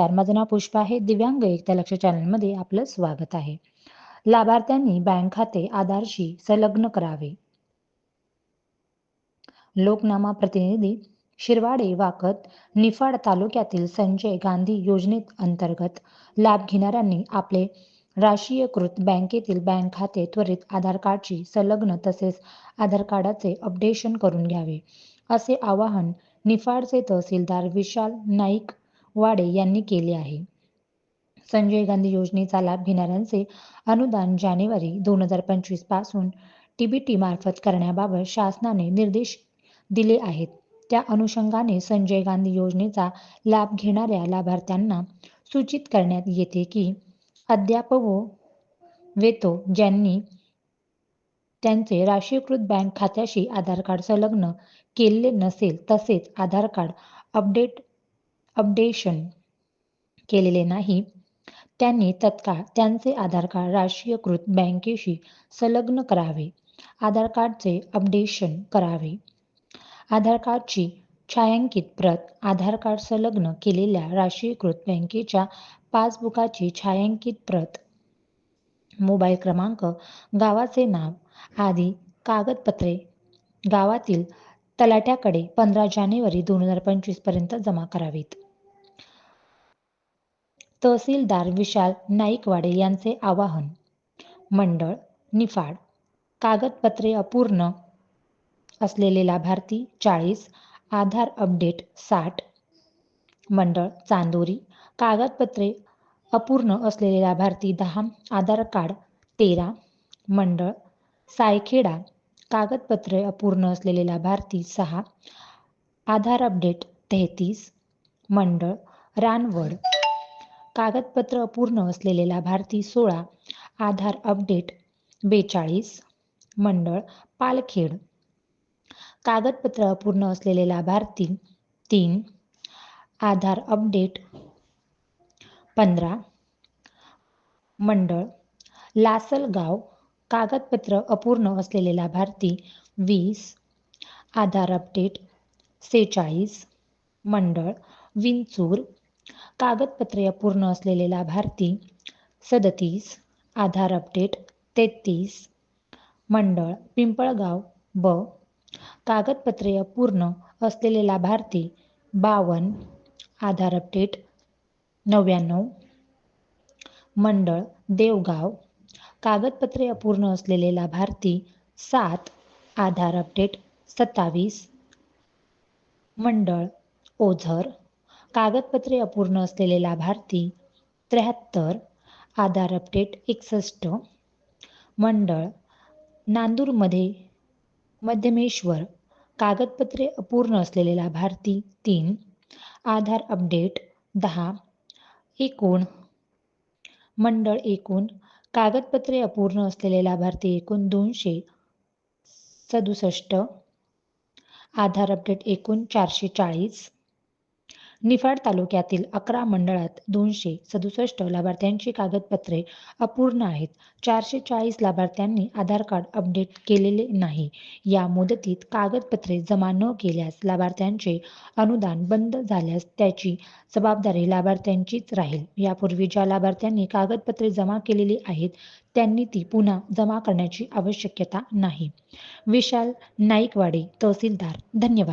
नमस्कार माझं नाव पुष्पा आहे. दिव्यांग एकता लक्ष चॅनलमध्ये आपलं स्वागत आहे. लाभार्थ्यांनी बँक खाते आधारशी संलग्न करावे. लोकनामा प्रतिनिधी शिरवाडे वाकत निफाड तालुक्यातील संजय गांधी योजनेत अंतर्गत लाभ घेणाऱ्यांनी आपले राष्ट्रीयकृत बँकेतील बँक खाते त्वरित आधार कार्डशी संलग्न तसेच आधार कार्डाचे अपडेशन करून घ्यावे असे आवाहन निफाडचे तहसीलदार विशाल नाईक वाडे यांनी केले आहे. संजय गांधी योजनेचा लाभ घेणाऱ्यांचे अनुदान जानेवारी दोन हजार पंचवीसपासून टीबीटी मार्फत करण्याबाबत शासनाने निर्देश दिले आहेत. त्या अनुषंगाने संजय गांधी योजनेचा लाभ घेणाऱ्या लाभार्थ्यांना सूचित करण्यात येते की अद्याप व वेतो ज्यांनी त्यांचे राष्ट्रीयकृत बँक खात्याशी आधार कार्ड संलग्न केलेले नसेल तसेच आधार कार्ड अपडेट अपडेशन केलेले नाही. त्यांनी तत्काळ त्यांचे आधार कार्ड राष्ट्रीयकृत बँकेशी संलग्न करावे. आधार कार्डचे अपडेशन करावे. आधार कार्डची छायांकित प्रत आधार कार्ड संलग्न केलेल्या राष्ट्रीयकृत बँकेच्या पासबुकाची छायांकित प्रत मोबाईल क्रमांक गावाचे नाव आदी कागदपत्रे गावातील तलाट्याकडे पंधरा जानेवारी दोन हजार पंचवीसपर्यंत जमा करावीत. तहसीलदार विशाल नाईकवाडे यांचे आवाहन. मंडळ निफाड. कागदपत्रे अपूर्ण असलेले लाभार्थी चाळीस आधार अपडेट साठ. मंडळ चांदोरी. कागदपत्रे अपूर्ण असलेले लाभार्थी दहा आधार कार्ड तेरा. मंडळ सायखेडा. कागदपत्रे अपूर्ण असलेले लाभार्थी सहा आधार अपडेट तेहतीस. मंडळ रानवड. कागदपत्र अपूर्ण असलेले लाभार्थी सोळा आधार अपडेट बेचाळीस मंडळ पालखेड. कागदपत्र अपूर्ण असलेले लाभार्थी तीन आधार अपडेट पंधरा मंडळ लासलगाव. कागदपत्र अपूर्ण असलेले लाभार्थी वीस आधार अपडेट सेहेचाळीस मंडळ विंचूर. कागदपत्रे अपूर्ण असलेले लाभार्थी सदतीस आधार अपडेट तेहतीस मंडळ पिंपळगाव ब कागदपत्रे अपूर्ण असलेले लाभार्थी बावन आधार अपडेट नव्याण्णव मंडळ देवगाव कागदपत्रे अपूर्ण असलेले लाभार्थी सात आधार अपडेट सत्तावीस मंडळ ओझर कागदपत्रे अपूर्ण असलेले लाभार्थी त्र्याहत्तर आधार अपडेट एकसष्ट मंडळ नांदूरमध्ये मध्यमेश्वर कागदपत्रे अपूर्ण असलेले लाभार्थी तीन आधार अपडेट दहा एकूण मंडळ एकूण कागदपत्रे अपूर्ण असलेले लाभार्थी एकूण दोनशे सदुसष्ट आधार अपडेट एकूण चारशे चाळीस निफाड तालुक्यातील अकरा मंडळात दोनशे सदुसष्ट लाभार्थ्यांची कागदपत्रे अपूर्ण आहेत. चारशे चाळीस लाभार्थ्यांनी आधार कार्ड अपडेट केलेले नाही. या मुदतीत कागदपत्रे जमा न केल्यास लाभार्थ्यांचे अनुदान बंद झाल्यास त्याची जबाबदारी लाभार्थ्यांचीच राहील. यापूर्वी ज्या लाभार्थ्यांनी कागदपत्रे जमा केलेली आहेत त्यांनी ती पुन्हा जमा करण्याची आवश्यकता नाही. विशाल नाईकवाडे तहसीलदार धन्यवाद.